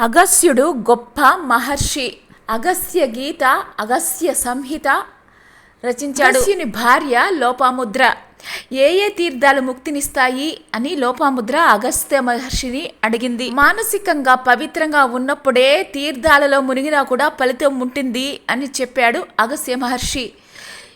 అగస్యుడు గొప్ప మహర్షి. అగస్త్య గీత అగస్య సంహిత రచించాడు. అగస్యుని భార్య లోపాముద్ర. ఏ ఏ తీర్థాలు ముక్తినిస్తాయి అని లోపాముద్ర అగస్త్య మహర్షిని అడిగింది. మానసికంగా పవిత్రంగా ఉన్నప్పుడే తీర్థాలలో మునిగినా కూడా ఫలితం ఉంటుంది అని చెప్పాడు అగస్త్య మహర్షి.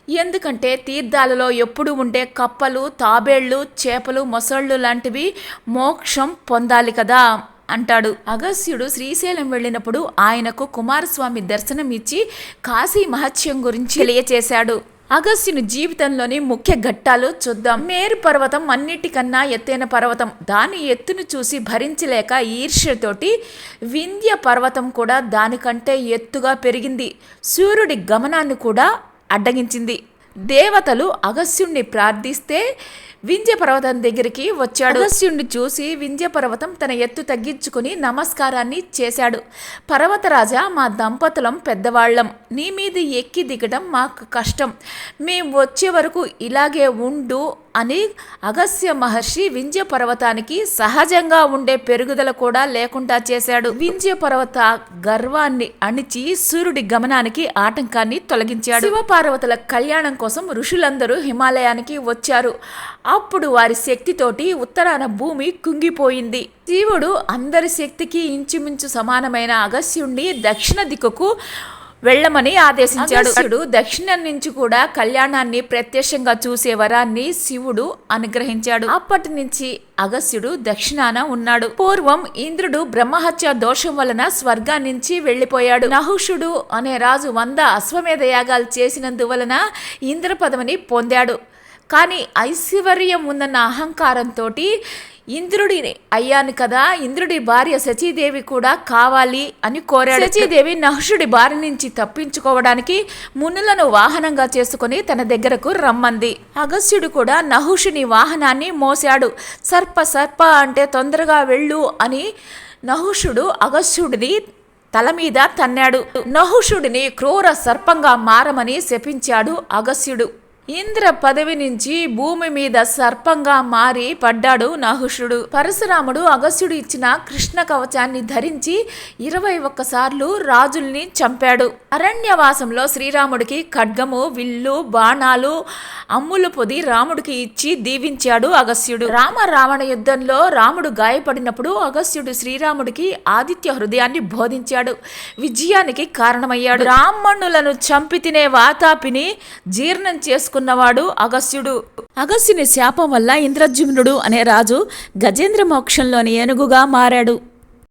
ఎందుకంటే తీర్థాలలో ఎప్పుడు ఉండే కప్పలు తాబేళ్ళు చేపలు మొసళ్ళు లాంటివి మోక్షం పొందాలి కదా. అంటాడు. అగస్త్యుడు శ్రీశైలం వెళ్ళినప్పుడు ఆయనకు కుమారస్వామి దర్శనం ఇచ్చి కాశీ మహత్యం గురించి తెలియచేశాడు. అగస్త్యుని జీవితంలోని ముఖ్య ఘట్టాలు చూద్దాం. మేరు పర్వతం అన్నిటికన్నా ఎత్తైన పర్వతం. దాని ఎత్తును చూసి భరించలేక ఈర్ష్యతోటి వింధ్య పర్వతం కూడా దానికంటే ఎత్తుగా పెరిగింది. సూర్యుడి గమనాన్ని కూడా అడ్డగించింది. దేవతలు అగస్త్యుణ్ణి ప్రార్థిస్తే వింధ్య పర్వతం దగ్గరికి వచ్చాడు. అగస్యుణ్ణి చూసి వింధ్య పర్వతం తన ఎత్తు తగ్గించుకుని నమస్కారాన్ని చేశాడు. పర్వతరాజా మా దంపతులం పెద్దవాళ్ళం. నీ మీద ఎక్కి దిగడం మాకు కష్టం. మేము వచ్చే వరకు ఇలాగే ఉండు అని అగస్య మహర్షి వింధ్య పర్వతానికి సహజంగా ఉండే పెరుగుదల కూడా లేకుండా చేశాడు. వింధ్య పర్వత గర్వాన్ని అణిచి సూర్యుడి గమనానికి ఆటంకాన్ని తొలగించాడు. శివపార్వతుల కళ్యాణం కోసం ఋషులందరూ హిమాలయానికి వచ్చారు. అప్పుడు వారి శక్తితోటి ఉత్తరాన భూమి కుంగిపోయింది. శివుడు అందరి శక్తికి ఇంచుమించు సమానమైన అగస్యుణ్ణి దక్షిణ దిక్కుకు వెళ్ళమని ఆదేశించాడు. అగస్త్యుడు దక్షిణం నుంచి కూడా కళ్యాణాన్ని ప్రత్యక్షంగా చూసే వరాన్ని శివుడు అనుగ్రహించాడు. అప్పటి నుంచి అగస్త్యుడు దక్షిణాన ఉన్నాడు. పూర్వం ఇంద్రుడు బ్రహ్మహత్య దోషం వలన స్వర్గా నుంచి వెళ్ళిపోయాడు నహుషుడు అనే రాజు వంద అశ్వమేధ యాగాలు చేసినందువలన ఇంద్ర పదవిని పొందాడు. కానీ ఐశ్వర్యం ఉందన్న అహంకారంతో ఇంద్రుడిని అయ్యాను కదా ఇంద్రుడి భార్య శచీదేవి కూడా కావాలి అని కోరాడు. శచీదేవి నహుషుడి బారి నుంచి తప్పించుకోవడానికి మునులను వాహనంగా చేసుకుని తన దగ్గరకు రమ్మంది. అగస్త్యుడు కూడా నహుషుని వాహనాన్ని మోశాడు. సర్ప సర్ప అంటే తొందరగా వెళ్ళు అని నహుషుడు అగస్యుడిని తల మీద తన్నాడు. నహుషుడిని క్రూర సర్పంగా మారమని శపించాడు అగస్యుడు ఇంద్ర పదవి నుంచి భూమి మీద సర్పంగా మారి పడ్డాడు నహుషుడు. పరశురాముడు అగస్యుడు ఇచ్చిన కృష్ణ కవచాన్ని ధరించి ఇరవై ఒక్కసార్లు రాజుల్ని చంపాడు. అరణ్యవాసంలో శ్రీరాముడికి ఖడ్గము విల్లు బాణాలు అమ్ములు పొది రాముడికి ఇచ్చి దీవించాడు అగస్యుడు రామ రావణ యుద్ధంలో రాముడు గాయపడినప్పుడు అగస్యుడు శ్రీరాముడికి ఆదిత్య హృదయాన్ని బోధించాడు. విజయానికి కారణమయ్యాడు. బ్రాహ్మణులను చంపి తినే వాతాపిని జీర్ణం చేసుకున్నవాడు అగస్యుడు అగస్త్యుని శాపం వల్ల ఇంద్రజుమ్నుడు అనే రాజు గజేంద్ర మోక్షంలోని ఏనుగుగా మారాడు.